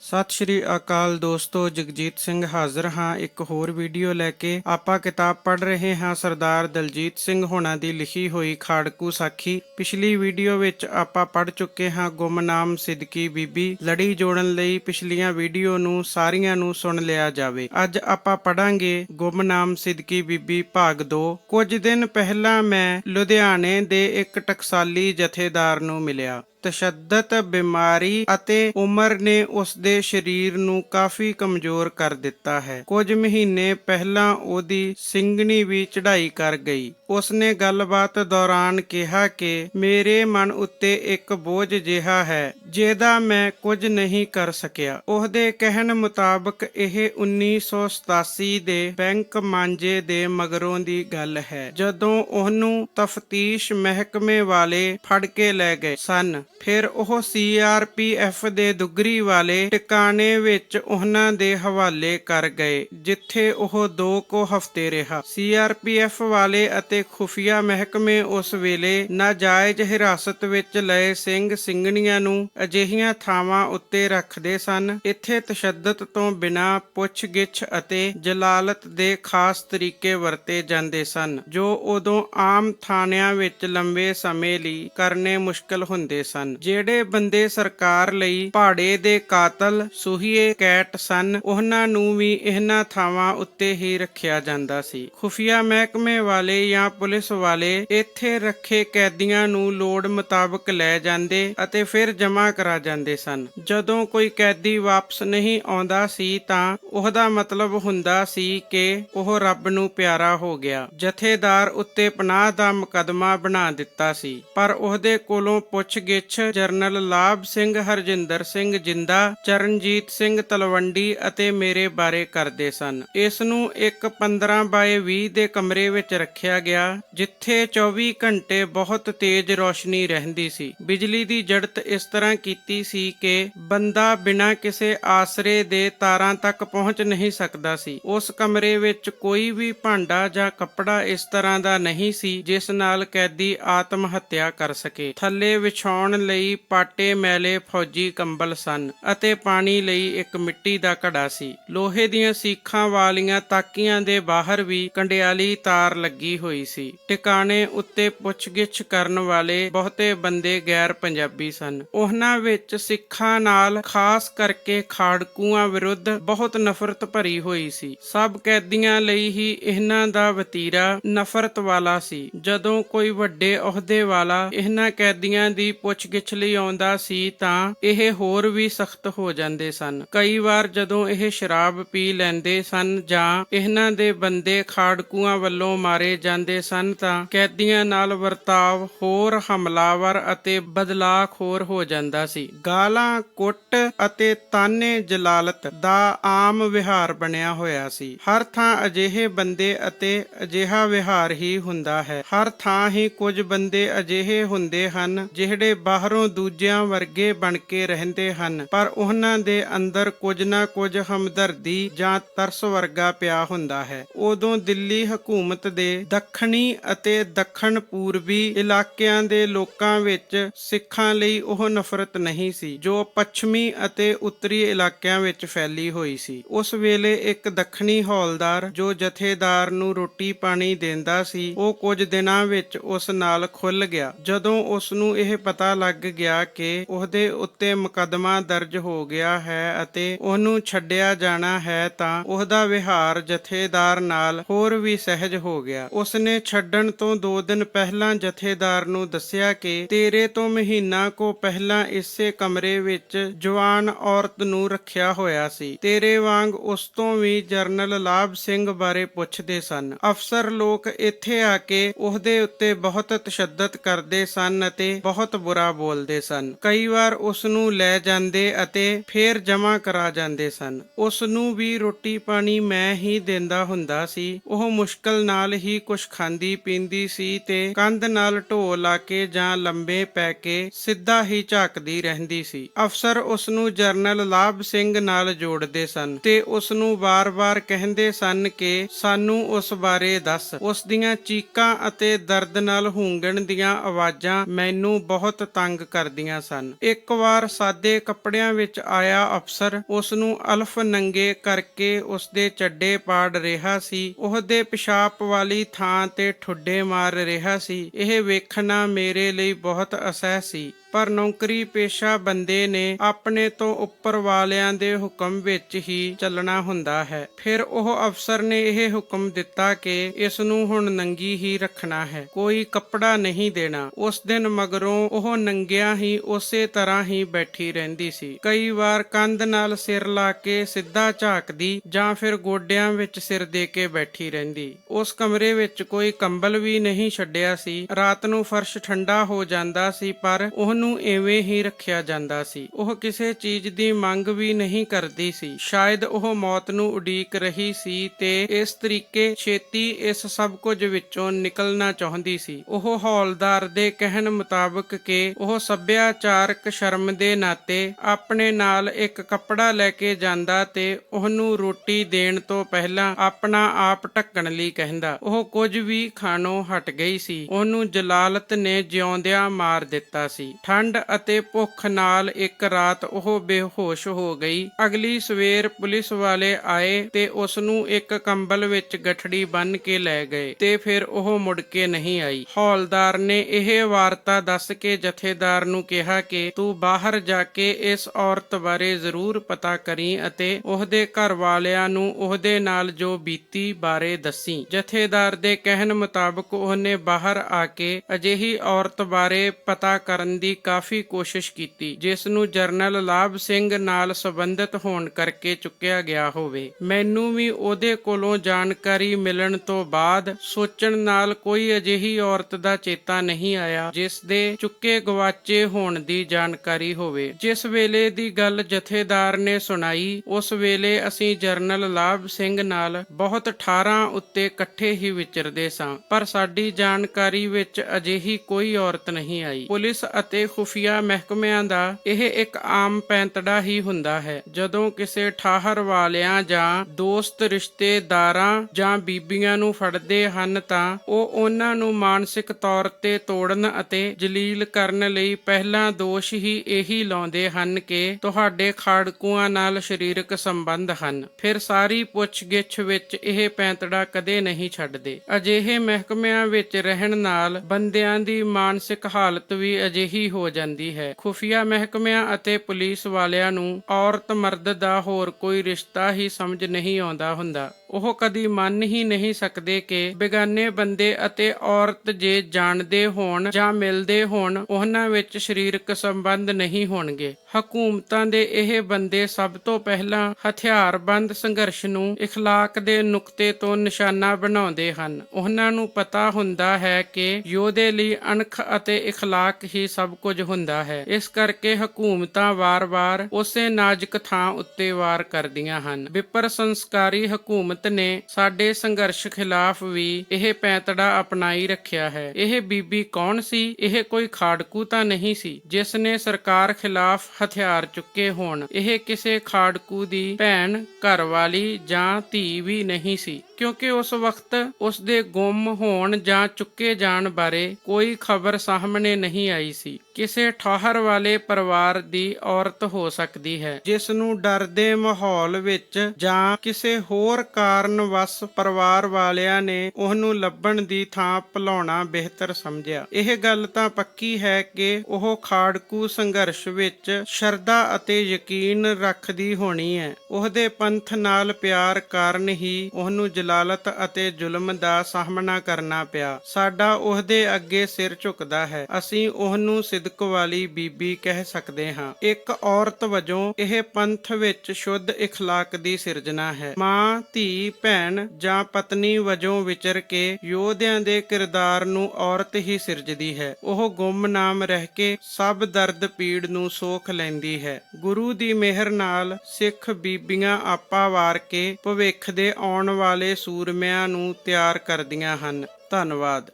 ਸਤਿ ਸ਼੍ਰੀ ਅਕਾਲ ਦੋਸਤੋ, ਜਗਜੀਤ ਸਿੰਘ ਹਾਜ਼ਰ ਹਾਂ। ਇੱਕ ਹੋਰ ਵੀਡੀਓ ਲੈ ਕੇ ਆਪਾਂ ਕਿਤਾਬ ਪੜ੍ਹ ਰਹੇ ਹਾਂ। ਸਰਦਾਰ ਦਲਜੀਤ ਸਿੰਘ ਹੋਣਾ ਦੀ ਲਿਖੀ ਹੋਈ ਖਾੜਕੂ ਸਾਖੀ। ਪਿਛਲੀ ਵੀਡੀਓ ਵਿੱਚ ਆਪਾਂ ਪੜ੍ਹ ਚੁੱਕੇ ਹਾਂ ਗੁੰਮਨਾਮ ਸਿੱਦਕੀ ਬੀਬੀ। ਲੜੀ ਜੋੜਨ ਲਈ ਪਿਛਲੀਆਂ ਵੀਡੀਓ ਨੂੰ ਸਾਰੀਆਂ ਨੂੰ ਸੁਣ ਲਿਆ ਜਾਵੇ। ਅੱਜ ਆਪਾਂ ਪੜਾਂਗੇ ਗੁੰਮਨਾਮ ਸਿੱਦਕੀ ਬੀਬੀ ਭਾਗ 2 ਕੁਝ ਦਿਨ ਪਹਿਲਾਂ ਮੈਂ ਲੁਧਿਆਣੇ ਦੇ ਇੱਕ ਟਕਸਾਲੀ ਜਥੇਦਾਰ ਨੂੰ ਮਿਲਿਆ। ਤਸ਼ੱਦਦ ਬਿਮਾਰੀ ਅਤੇ ਉਮਰ ਨੇ ਉਸ ਦੇ ਸਰੀਰ ਨੂੰ ਕਾਫੀ ਕਮਜ਼ੋਰ ਕਰ ਦਿੱਤਾ ਹੈ। ਕੁਝ ਮਹੀਨੇ ਪਹਿਲਾਂ ਉਹਦੀ ਸਿੰਗਣੀ ਵੀ ਚੜ੍ਹਾਈ ਕਰ ਗਈ। ਉਸਨੇ ਗੱਲਬਾਤ ਦੌਰਾਨ ਕਿਹਾ ਕਿ ਮੇਰੇ ਮਨ ਉੱਤੇ ਇੱਕ ਬੋਝ ਜਿਹਾ ਹੈ, ਜਿਹਦਾ ਮੈਂ ਕੁਝ ਨਹੀਂ ਕਰ ਸਕਿਆ। ਉਹਦੇ ਕਹਿਣ ਮੁਤਾਬਕ ਇਹ 1987 ਦੇ ਬੈਂਕ ਮਾਂਜੇ ਦੇ ਮਗਰੋਂ ਦੀ ਗੱਲ ਹੈ। ਜਦੋਂ ਉਹਨੂੰ ਤਫਤੀਸ਼ ਮਹਿਕਮੇ ਵਾਲੇ ਫੜ ਕੇ ਲੈ ਗਏ ਸਨ ਫਿਰ ਉਹ ਸੀਆਰਪੀਐਫ ਦੇ ਦੁਗਰੀ ਵਾਲੇ ਟਿਕਾਣੇ ਵਿੱਚ ਉਹਨਾਂ ਦੇ ਹਵਾਲੇ ਕਰ ਗਏ, ਜਿੱਥੇ ਉਹ 2 ਕੋ ਹਫ਼ਤੇ ਰਿਹਾ। ਸੀਆਰਪੀਐਫ ਵਾਲੇ ਅਤੇ ਖੁਫੀਆ ਮਹਿਕਮੇ ਉਸ ਵੇਲੇ ਨਾਜਾਇਜ਼ ਹਿਰਾਸਤ ਵਿੱਚ ਲਏ ਸਿੰਘ ਸਿੰਘਣੀਆਂ ਨੂੰ ਅਜਿਹੀਆਂ ਥਾਵਾਂ ਉੱਤੇ ਰੱਖਦੇ ਸਨ। ਇੱਥੇ ਤਸ਼ੱਦਦ ਤੋਂ ਬਿਨਾਂ ਪੁੱਛਗਿੱਛ ਅਤੇ ਜਲਾਲਤ ਦੇ ਖਾਸ ਤਰੀਕੇ ਵਰਤੇ ਜਾਂਦੇ ਸਨ, ਜੋ ਉਦੋਂ ਆਮ ਥਾਣਿਆਂ ਵਿੱਚ ਲੰਬੇ ਸਮੇਂ ਲਈ ਕਰਨੇ ਮੁਸ਼ਕਲ ਹੁੰਦੇ ਸਨ। ਜਿਹੜੇ ਬੰਦੇ ਸਰਕਾਰ ਲਈ ਪਹਾੜੇ ਦੇ ਕਾਤਲ, ਸੁਹੀਏ ਕੈਟ ਸਨ, ਉਹਨਾਂ ਨੂੰ ਵੀ ਇਹਨਾਂ ਥਾਵਾਂ ਉੱਤੇ ਹੀ ਰੱਖਿਆ ਜਾਂਦਾ ਸੀ। ਖੁਫੀਆ ਮਹਿਕਮੇ ਵਾਲੇ ਜਾਂ ਪੁਲਿਸ ਵਾਲੇ ਇੱਥੇ ਰੱਖੇ ਕੈਦੀਆਂ ਨੂੰ ਲੋੜ ਮੁਤਾਬਕ ਲੈ ਜਾਂਦੇ ਅਤੇ ਫਿਰ ਜਮ੍ਹਾਂ ਕਰਾ ਜਾਂਦੇ ਸਨ। ਜਦੋਂ ਕੋਈ ਕੈਦੀ ਵਾਪਸ ਨਹੀਂ ਆਉਂਦਾ ਸੀ ਤਾਂ ਉਹਦਾ ਮਤਲਬ ਹੁੰਦਾ ਸੀ ਕਿ ਉਹ ਰੱਬ ਨੂੰ ਪਿਆਰਾ ਹੋ ਗਿਆ। ਜਥੇਦਾਰ ਉੱਤੇ ਪਨਾਹ ਦਾ ਮੁਕਦਮਾ ਬਣਾ ਦਿੱਤਾ ਸੀ, ਪਰ ਉਹਦੇ ਕੋਲੋਂ ਪੁੱਛਗਿੱਛ ਜਰਨਲ ਲਾਭ ਸਿੰਘ, ਹਰਜਿੰਦਰ ਸਿੰਘ ਜਿੰਦਾ, ਚਰਨਜੀਤ ਸਿੰਘ ਤਲਵੰਡੀ ਅਤੇ ਮੇਰੇ ਬਾਰੇ ਕਰਦੇ ਸਨ। ਇਸ ਨੂੰ ਇੱਕ 15 ਬਾਏ 20 ਦੇ ਕਮਰੇ ਵਿੱਚ ਰੱਖਿਆ ਗਿਆ, ਜਿੱਥੇ 24 ਘੰਟੇ ਬਹੁਤ ਤੇਜ਼ ਰੋਸ਼ਨੀ ਰਹਿੰਦੀ ਸੀ। ਬਿਜਲੀ ਦੀ ਜੜਤ ਇਸ ਤਰ੍ਹਾਂ ਕੀਤੀ ਸੀ ਕਿ ਬੰਦਾ ਬਿਨਾਂ ਕਿਸੇ ਆਸਰੇ ਦੇ ਤਾਰਾਂ ਤੱਕ ਪਹੁੰਚ ਨਹੀਂ ਸਕਦਾ ਸੀ। ਉਸ ਕਮਰੇ ਵਿੱਚ ਕੋਈ ਵੀ ਭਾਂਡਾ ਜਾਂ ਕੱਪੜਾ ਇਸ ਤਰ੍ਹਾਂ ਦਾ ਨਹੀਂ ਸੀ, ਜਿਸ ਨਾਲ ਕੈਦੀ ਆਤਮ ਹੱਤਿਆ ਕਰ ਸਕੇ। ਥੱਲੇ ਵਿਛਾਉਣ ਲਈ ਪਾਟੇ, ਮੈਲੇ, ਫੌਜੀ ਕੰਬਲ ਸਨ ਅਤੇ ਪਾਣੀ ਲਈ ਇੱਕ ਮਿੱਟੀ ਦਾ ਘੜਾ ਸੀ। ਲੋਹੇ ਦੀਆਂ ਸੀਖਾਂ ਵਾਲੀਆਂ ਤਾਕੀਆਂ ਦੇ ਬਾਹਰ ਵੀ ਕੰਡਿਆਲੀ ਤਾਰ ਲੱਗੀ ਹੋਈ ਸੀ। ਟਿਕਾਣੇ ਉੱਤੇ ਪੁੱਛਗਿੱਛ ਕਰਨ ਵਾਲੇ ਬਹੁਤੇ ਬੰਦੇ ਗੈਰ ਪੰਜਾਬੀ ਸਨ। ਉਹਨਾਂ ਵਿੱਚ ਸਿੱਖਾਂ ਨਾਲ ਖਾਸ ਕਰਕੇ ਖਾੜਕੂਆਂ ਵਿਰੁੱਧ ਬਹੁਤ ਨਫ਼ਰਤ ਭਰੀ ਹੋਈ ਸੀ। ਸਭ ਕੈਦੀਆਂ ਲਈ ਹੀ ਇਹਨਾਂ ਦਾ ਵਤੀਰਾ ਨਫ਼ਰਤ ਵਾਲਾ ਸੀ। ਜਦੋਂ ਕੋਈ ਵੱਡੇ ਅਹੁਦੇ ਵਾਲਾ ਇਹਨਾਂ ਕੈਦੀਆਂ ਦੀ ਪੁੱਛ ਪੁੱਛਗਿੱਛ ਲਈ ਆਉਂਦਾ ਸੀ ਤਾਂ ਇਹ ਹੋਰ ਵੀ ਸਖਤ ਹੋ ਜਾਂਦੇ ਸਨ। ਕਈ ਵਾਰ ਜਦੋਂ ਇਹ ਸ਼ਰਾਬ ਪੀ ਲੈਂਦੇ ਸਨ ਜਾਂ ਇਹਨਾਂ ਦੇ ਬੰਦੇ ਖਾੜਕੂਆਂ ਵੱਲੋਂ ਮਾਰੇ ਜਾਂਦੇ ਸਨ ਤਾਂ ਕੈਦੀਆਂ ਨਾਲ ਵਰਤਾਵ ਹੋਰ ਹਮਲਾਵਰ ਅਤੇ ਬਦਲਾਖੋਰ ਹੋ ਜਾਂਦਾ ਸੀ। ਗਾਲਾਂ, ਕੁੱਟ ਅਤੇ ਤਾਨੇ ਜਲਾਲਤ ਦਾ ਆਮ ਵਿਹਾਰ ਬਣਿਆ ਹੋਇਆ ਸੀ। ਹਰ ਥਾਂ ਅਜਿਹੇ ਬੰਦੇ ਅਤੇ ਅਜਿਹਾ ਵਿਹਾਰ ਹੀ ਹੁੰਦਾ ਹੈ। ਹਰ ਥਾਂ ਹੀ ਕੁਝ ਬੰਦੇ ਅਜਿਹੇ ਹੁੰਦੇ ਹਨ ਜਿਹੜੇ ਬਾਹਰੋਂ ਦੂਜਿਆਂ ਵਰਗੇ ਬਣ ਕੇ ਰਹਿੰਦੇ ਹਨ, ਪਰ ਉਹਨਾਂ ਦੇ ਅੰਦਰ ਕੁਝ ਨਾ ਕੁਝ ਹਮਦਰਦੀ ਜਾਂ ਤਰਸ ਵਰਗਾ ਪਿਆ ਹੁੰਦਾ ਹੈ। ਉਦੋਂ ਦਿੱਲੀ ਹਕੂਮਤ ਦੇ ਦੱਖਣੀ ਅਤੇ ਦੱਖਣ ਪੂਰਬੀ ਇਲਾਕਿਆਂ ਦੇ ਲੋਕਾਂ ਵਿੱਚ ਸਿੱਖਾਂ ਲਈ ਉਹ ਨਫ਼ਰਤ ਨਹੀਂ ਸੀ, ਜੋ ਪੱਛਮੀ ਅਤੇ ਉੱਤਰੀ ਇਲਾਕਿਆਂ ਵਿੱਚ ਫੈਲੀ ਹੋਈ ਸੀ। ਉਸ ਵੇਲੇ ਇੱਕ ਦੱਖਣੀ ਹੌਲਦਾਰ ਜੋ ਜਥੇਦਾਰ ਨੂੰ ਰੋਟੀ ਪਾਣੀ ਦਿੰਦਾ ਸੀ, ਉਹ ਕੁਝ ਦਿਨਾਂ ਵਿੱਚ ਉਸ ਨਾਲ ਖੁੱਲ ਗਿਆ। ਜਦੋਂ ਉਸ ਨੂੰ ਇਹ ਪਤਾ ਲੱਗ ਲੱਗ ਗਿਆ ਕਿ ਉਹਦੇ ਉੱਤੇ ਮੁਕੱਦਮਾ ਦਰਜ ਹੋ ਗਿਆ ਹੈ ਅਤੇ ਉਹਨੂੰ ਛੱਡਿਆ ਜਾਣਾ ਹੈ ਤਾਂ ਉਹਦਾ ਵਿਹਾਰ ਜਥੇਦਾਰ ਨਾਲ ਹੋਰ ਵੀ ਸਹਿਜ ਹੋ ਗਿਆ। ਉਸਨੇ ਛੱਡਣ ਤੋਂ 2 ਦਿਨ ਪਹਿਲਾਂ ਜਥੇਦਾਰ ਨੂੰ ਦੱਸਿਆ ਕਿ ਤੇਰੇ ਤੋਂ ਮਹੀਨਾ ਕੋ ਪਹਿਲਾਂ ਇਸੇ ਕਮਰੇ ਵਿੱਚ ਜਵਾਨ ਔਰਤ ਨੂੰ ਰੱਖਿਆ ਹੋਇਆ ਸੀ। ਤੇਰੇ ਵਾਂਗ ਉਸ ਤੋਂ ਵੀ ਜਰਨਲ ਲਾਭ ਸਿੰਘ ਬਾਰੇ ਪੁੱਛਦੇ ਸਨ। ਅਫਸਰ ਲੋਕ ਇੱਥੇ ਆ ਕੇ ਉਹਦੇ ਉੱਤੇ ਬਹੁਤ ਤਸ਼ੱਦਦ ਕਰਦੇ ਸਨ ਅਤੇ ਬਹੁਤ ਬੁਰਾ ਬੋਲਦੇ ਸਨ। ਕਈ ਵਾਰ ਉਸ ਨੂੰ ਲੈ ਜਾਂਦੇ ਅਤੇ ਫੇਰ ਜਮ੍ਹਾਂ ਕਰਾ ਜਾਂਦੇ ਸਨ। ਉਸ ਨੂੰ ਵੀ ਰੋਟੀ ਪਾਣੀ ਮੈਂ ਹੀ ਦਿੰਦਾ ਹੁੰਦਾ ਸੀ। ਉਹ ਮੁਸ਼ਕਲ ਨਾਲ ਹੀ ਕੁਛ ਖਾਂਦੀ ਪੀਂਦੀ ਸੀ ਤੇ ਕੰਧ ਨਾਲ ਢੋ ਲਾ ਕੇ ਜਾਂ ਲੰਬੇ ਪੈ ਕੇ ਸਿੱਧਾ ਹੀ ਝਾਕਦੀ ਰਹਿੰਦੀ ਸੀ। ਅਫਸਰ ਉਸ ਨੂੰ ਜਰਨਲ ਲਾਭ ਸਿੰਘ ਨਾਲ ਜੋੜਦੇ ਸਨ ਤੇ ਉਸ ਨੂੰ ਵਾਰ-ਵਾਰ ਕਹਿੰਦੇ ਸਨ ਕਿ ਸਾਨੂੰ ਉਸ ਬਾਰੇ ਦੱਸ। ਉਸ ਦੀਆਂ ਚੀਕਾਂ ਅਤੇ ਦਰਦ ਨਾਲ ਹੂੰਗਣ ਦੀਆਂ ਆਵਾਜ਼ਾਂ ਮੈਨੂੰ ਬਹੁਤ ਤੰਗ ਕਰਦੀਆਂ ਸਨ। ਇੱਕ ਵਾਰ ਸਾਦੇ ਕੱਪੜਿਆਂ ਵਿੱਚ ਆਇਆ ਅਫਸਰ ਉਸ ਨੂੰ ਅਲਫ ਨੰਗੇ ਕਰਕੇ ਉਸ ਦੇ ਚੱਡੇ ਪਾੜ ਰਿਹਾ ਸੀ। ਉਹਦੇ ਪਿਸ਼ਾਬ ਵਾਲੀ ਥਾਂ ਤੇ ਠੁੱਡੇ ਮਾਰ ਰਿਹਾ ਸੀ। ਇਹ ਵੇਖਣਾ ਮੇਰੇ ਲਈ ਬਹੁਤ ਅਸਹਿ ਸੀ। ਪਰ ਨੌਕਰੀ ਪੇਸ਼ਾ ਬੰਦੇ ਨੇ ਆਪਣੇ ਤੋਂ ਉੱਪਰ ਵਾਲਿਆਂ ਦੇ ਹੁਕਮ ਵਿੱਚ ਹੀ ਚੱਲਣਾ ਹੁੰਦਾ ਹੈ। ਫਿਰ ਉਹ ਅਫਸਰ ਨੇ ਇਹ ਹੁਕਮ ਦਿੱਤਾ ਕਿ ਇਸ ਨੂੰ ਹੁਣ ਨੰਗੀ ਹੀ ਰੱਖਣਾ ਹੈ। ਕੋਈ ਕੱਪੜਾ ਨਹੀਂ ਦੇਣਾ। ਉਸ ਦਿਨ ਮਗਰੋਂ ਉਹ ਨੰਗਿਆਂ ਹੀ ਉਸੇ ਤਰ੍ਹਾਂ ਹੀ ਬੈਠੀ ਰਹਿੰਦੀ ਸੀ। ਕਈ ਵਾਰ ਕੰਧ ਨਾਲ ਸਿਰ ਲਾ ਕੇ ਸਿੱਧਾ ਝਾਕਦੀ ਜਾਂ ਫਿਰ ਗੋਡਿਆਂ ਵਿੱਚ ਸਿਰ ਦੇ ਕੇ ਬੈਠੀ ਰਹਿੰਦੀ। ਉਸ ਕਮਰੇ ਵਿੱਚ ਕੋਈ ਕੰਬਲ ਵੀ ਨਹੀਂ ਛੱਡਿਆ ਸੀ। ਰਾਤ ਨੂੰ ਫਰਸ਼ ਠੰਡਾ ਹੋ ਜਾਂਦਾ ਸੀ, ਪਰ ਉਹ ਉਹਨੂੰ ਐਵੇਂ ਹੀ ਰੱਖਿਆ ਜਾਂਦਾ ਸੀ। ਉਹ ਕਿਸੇ ਚੀਜ਼ ਦੀ ਮੰਗ ਵੀ ਨਹੀਂ ਕਰਦੀ ਸੀ। ਸ਼ਾਇਦ ਉਹ ਮੌਤ ਨੂੰ ਉਡੀਕ ਰਹੀ ਸੀ ਤੇ ਇਸ ਤਰੀਕੇ ਛੇਤੀ ਇਸ ਸਭ ਕੁਝ ਵਿੱਚੋਂ ਨਿਕਲਣਾ ਚਾਹੁੰਦੀ ਸੀ। ਉਹ ਹੌਲਦਾਰ ਦੇ ਕਹਿਣ ਮੁਤਾਬਕ ਕਿ ਉਹ ਸੱਭਿਆਚਾਰਕ ਸ਼ਰਮ ਦੇ ਨਾਤੇ ਆਪਣੇ ਨਾਲ ਇੱਕ ਕੱਪੜਾ ਲੈ ਕੇ ਜਾਂਦਾ ਤੇ ਉਹਨੂੰ ਰੋਟੀ ਦੇਣ ਤੋਂ ਪਹਿਲਾਂ ਆਪਣਾ ਆਪ ਢੱਕਣ ਲਈ ਕਹਿੰਦਾ। ਉਹ ਕੁਝ ਵੀ ਖਾਣੋਂ ਹਟ ਗਈ ਸੀ। ਉਹਨੂੰ ਜਲਾਲਤ ਨੇ ਜਿਉਂਦਿਆਂ ਮਾਰ ਦਿੱਤਾ ਸੀ। ਠੰਡ ਅਤੇ ਭੁੱਖ ਨਾਲ ਇੱਕ ਰਾਤ ਉਹ ਬੇਹੋਸ਼ ਹੋ ਗਈ। ਅਗਲੀ ਸਵੇਰ ਪੁਲਿਸ ਵਾਲੇ ਆਏ ਤੇ ਉਸ ਨੂੰ ਇੱਕ ਕੰਬਲ ਵਿੱਚ ਗਠੜੀ ਬੰਨ ਕੇ ਲੈ ਗਏ ਤੇ ਫਿਰ ਉਹ ਮੁੜ ਕੇ ਨਹੀਂ ਆਈ। ਹੌਲਦਾਰ ਨੇ ਇਹ ਵਾਰਤਾ ਦੱਸ ਕੇ ਜਥੇਦਾਰ ਨੂੰ ਕਿਹਾ ਕਿ ਤੂੰ ਬਾਹਰ ਜਾ ਕੇ ਇਸ ਔਰਤ ਬਾਰੇ ਜ਼ਰੂਰ ਪਤਾ ਕਰੀ ਅਤੇ ਉਹਦੇ ਘਰ ਵਾਲਿਆਂ ਨੂੰ ਉਹਦੇ ਨਾਲ ਜੋ ਬੀਤੀ ਬਾਰੇ ਦੱਸੀ। ਜਥੇਦਾਰ ਦੇ ਕਹਿਣ ਮੁਤਾਬਕ ਉਹਨੇ ਬਾਹਰ ਆ ਕੇ ਅਜਿਹੀ ਔਰਤ ਬਾਰੇ ਪਤਾ ਕਰਨ ਦੀ ਕਾਫੀ ਕੋਸ਼ਿਸ਼ ਕੀਤੀ, ਜਿਸ ਨੂੰ ਜਰਨਲ ਲਾਭ ਸਿੰਘ ਨਾਲ ਸੰਬੰਧਿਤ ਹੋਣ ਕਰਕੇ ਚੁੱਕਿਆ ਗਿਆ ਹੋਵੇ। ਮੈਨੂੰ ਵੀ ਉਹਦੇ ਕੋਲੋਂ ਜਾਣਕਾਰੀ ਮਿਲਣ ਤੋਂ ਬਾਅਦ ਸੋਚਣ ਨਾਲ ਕੋਈ ਅਜਿਹੀ ਔਰਤ ਦਾ ਚੇਤਾ ਨਹੀਂ ਆਇਆ, ਜਿਸ ਦੇ ਚੁੱਕੇ ਗਵਾਚੇ ਹੋਣ ਦੀ ਜਾਣਕਾਰੀ ਹੋਵੇ। ਜਿਸ ਵੇਲੇ ਦੀ ਗੱਲ ਜਥੇਦਾਰ ਨੇ ਸੁਣਾਈ, ਉਸ ਵੇਲੇ ਅਸੀਂ ਜਰਨਲ ਲਾਭ ਸਿੰਘ ਨਾਲ ਬਹੁਤ 18 ਉੱਤੇ ਇਕੱਠੇ ਹੀ ਵਿਚਰਦੇ ਸਾਂ, ਪਰ ਸਾਡੀ ਜਾਣਕਾਰੀ ਵਿੱਚ ਅਜਿਹੀ ਕੋਈ ਔਰਤ ਨਹੀਂ ਆਈ। ਪੁਲਿਸ ਅਤੇ ਖੁਫੀਆ ਮਹਿਕਮਿਆਂ ਦਾ ਇਹ ਇੱਕ ਆਮ ਪੈਂਤੜਾ ਹੀ ਹੁੰਦਾ ਹੈ। ਜਦੋਂ ਕਿਸੇ ਠਾਹਰ ਵਾਲਿਆਂ ਜਾਂ ਦੋਸਤ ਰਿਸ਼ਤੇਦਾਰਾਂ ਜਾਂ ਬੀਬੀਆਂ ਨੂੰ ਫੜਦੇ ਹਨ ਤਾਂ ਉਹ ਉਹਨਾਂ ਨੂੰ ਮਾਨਸਿਕ ਤੌਰ ਤੇ ਤੋੜਨ ਅਤੇ ਜਲੀਲ ਕਰਨ ਲਈ ਪਹਿਲਾ ਦੋਸ਼ ਹੀ ਇਹੀ ਲਾਉਂਦੇ ਹਨ ਕਿ ਤੁਹਾਡੇ ਖਾੜਕੂਆਂ ਨਾਲ ਸਰੀਰਕ ਸੰਬੰਧ ਹਨ। ਫਿਰ ਸਾਰੀ ਪੁੱਛਗਿੱਛ ਵਿੱਚ ਇਹ ਪੈਂਤੜਾ ਕਦੇ ਨਹੀਂ ਛੱਡਦੇ। ਅਜਿਹੇ ਮਹਿਕਮਿਆਂ ਵਿੱਚ ਰਹਿਣ ਨਾਲ ਬੰਦਿਆਂ ਦੀ ਮਾਨਸਿਕ ਹਾਲਤ ਵੀ ਅਜਿਹੀ ਹੋ ਜਾਂਦੀ ਹੈ ਖੁਫੀਆ ਮਹਿਕਮਿਆਂ ਅਤੇ ਪੁਲਿਸ ਵਾਲਿਆਂ ਨੂੰ ਔਰਤ ਮਰਦ ਦਾ ਹੋਰ ਕੋਈ ਰਿਸ਼ਤਾ ਹੀ ਸਮਝ ਨਹੀਂ ਆਉਂਦਾ ਹੁੰਦਾ ਉਹ ਕਦੀ ਮੰਨ ਹੀ ਨਹੀਂ ਸਕਦੇ ਕਿ ਬੇਗਾਨੇ ਬੰਦੇ ਅਤੇ ਔਰਤ ਜੇ ਜਾਣਦੇ ਹੋਣ ਜਾਂ ਮਿਲਦੇ ਹੋਣ ਉਹਨਾਂ ਵਿੱਚ ਸਰੀਰਕ ਸੰਬੰਧ ਨਹੀਂ ਹੋਣਗੇ ਹਕੂਮਤਾਂ ਦੇ ਇਹ ਬੰਦੇ ਸਭ ਤੋਂ ਪਹਿਲਾਂ ਹਥਿਆਰਬੰਦ ਸੰਘਰਸ਼ ਨੂੰ اخلاق ਦੇ ਨੁਕਤੇ ਤੋਂ ਨਿਸ਼ਾਨਾ ਬਣਾਉਂਦੇ ਹਨ ਉਹਨਾਂ ਨੂੰ ਪਤਾ ਹੁੰਦਾ ਹੈ ਕਿ ਯੋਧੇ ਲਈ ਅਣਖ ਅਤੇ اخلاق ਹੀ ਸਭ ਕੁਝ ਹੁੰਦਾ ਹੈ। ਇਸ ਕਰਕੇ ਹਕੂਮਤਾਂ ਵਾਰ-ਵਾਰ ਉਸੇ ਨਾਜ਼ੁਕ ਥਾਂ ਉੱਤੇ ਵਾਰ ਕਰਦੀਆਂ ਹਨ। ਵਿਪਰ ਸੰਸਕਾਰੀ ਹਕੂਮਤ ਨੇ ਸਾਡੇ ਸੰਘਰਸ਼ ਖਿਲਾਫ ਵੀ ਇਹ ਪੈਂਤੜਾ ਅਪਣਾਈ ਰੱਖਿਆ ਹੈ। ਇਹ ਬੀਬੀ ਕੌਣ ਸੀ? ਇਹ ਕੋਈ ਖਾੜਕੂ ਤਾਂ ਨਹੀਂ ਸੀ, ਜਿਸ ਨੇ ਸਰਕਾਰ ਖਿਲਾਫ ਹਥਿਆਰ ਚੁੱਕੇ ਹੋਣ। ਇਹ ਕਿਸੇ ਖਾੜਕੂ ਦੀ ਭੈਣ, ਘਰਵਾਲੀ ਜਾਂ ਧੀ ਵੀ ਨਹੀਂ ਸੀ। ਕਿਉਂਕਿ ਉਸ ਵਕਤ ਉਸ ਦੇ ਗੁੰਮ ਹੋਣ ਜਾਂ ਚੁੱਕੇ ਜਾਣ ਬਾਰੇ ਕੋਈ ਖਬਰ ਸਾਹਮਣੇ ਨਹੀਂ ਆਈ ਸੀ। ਕਿਸੇ ਠਾਹਰ ਵਾਲੇ ਪਰਿਵਾਰ ਦੀ ਔਰਤ ਹੋ ਸਕਦੀ ਹੈ, ਜਿਸ ਨੂੰ ਡਰ ਦੇ ਮਾਹੌਲ ਵਿੱਚ ਜਾਂ ਕਿਸੇ ਹੋਰ ਕਾਰਨ ਵਸ ਪਰਿਵਾਰ ਵਾਲਿਆਂ ਨੇ ਉਹਨੂੰ ਲੱਭਣ ਦੀ ਥਾਂ ਭੁਲਾਉਣਾ ਬਿਹਤਰ ਸਮਝਿਆ। ਇਹ ਗੱਲ ਤਾਂ ਪੱਕੀ ਹੈ ਕਿ ਉਹ ਖਾੜਕੂ ਸੰਘਰਸ਼ ਵਿੱਚ ਸ਼ਰਧਾ ਅਤੇ ਯਕੀਨ ਰੱਖਦੀ ਹੋਣੀ ਹੈ। ਉਹਦੇ ਪੰਥ ਨਾਲ ਪਿਆਰ ਕਾਰਨ ਹੀ ਉਹਨੂੰ ਜਲਾਲਤ ਅਤੇ ਜ਼ੁਲਮ ਦਾ ਸਾਹਮਣਾ ਕਰਨਾ ਪਿਆ ਸਾਡਾ ਉਹਦੇ ਅੱਗੇ ਸਿਰ ਝੁਕਦਾ ਹੈ ਅਸੀਂ ਉਹਨੂੰ ਸਿਦਕ ਵਾਲੀ ਬੀਬੀ ਕਹਿ ਸਕਦੇ ਹਾਂ ਇੱਕ ਔਰਤ ਵਜੋਂ ਇਹ ਪੰਥ ਵਿੱਚ ਸ਼ੁੱਧ اخلاق ਦੀ ਸਿਰਜਣਾ ਹੈ ਮਾਂ ਧੀ ਭੈਣ ਜਾਂ ਪਤਨੀ ਵਜੋਂ ਵਿਚਰ ਕੇ ਯੋਧਿਆਂ ਦੇ ਕਿਰਦਾਰ ਨੂੰ ਔਰਤ ਹੀ ਸਿਰਜਦੀ ਹੈ ਉਹ ਗੁੰਮਨਾਮ ਰਹਿ ਕੇ ਸਭ ਦਰਦ ਪੀੜ ਨੂੰ ਸੋਖ ਲੈਂਦੀ ਹੈ ਗੁਰੂ ਦੀ ਮਿਹਰ ਨਾਲ ਸਿੱਖ ਬੀਬੀਆਂ ਆਪਾ ਵਾਰ ਕੇ ਭਵਿੱਖ ਦੇ ਆਉਣ ਵਾਲੇ ਸੂਰਮਿਆਂ ਨੂੰ ਤਿਆਰ ਕਰਦੀਆਂ ਹਨ। ਧੰਨਵਾਦ।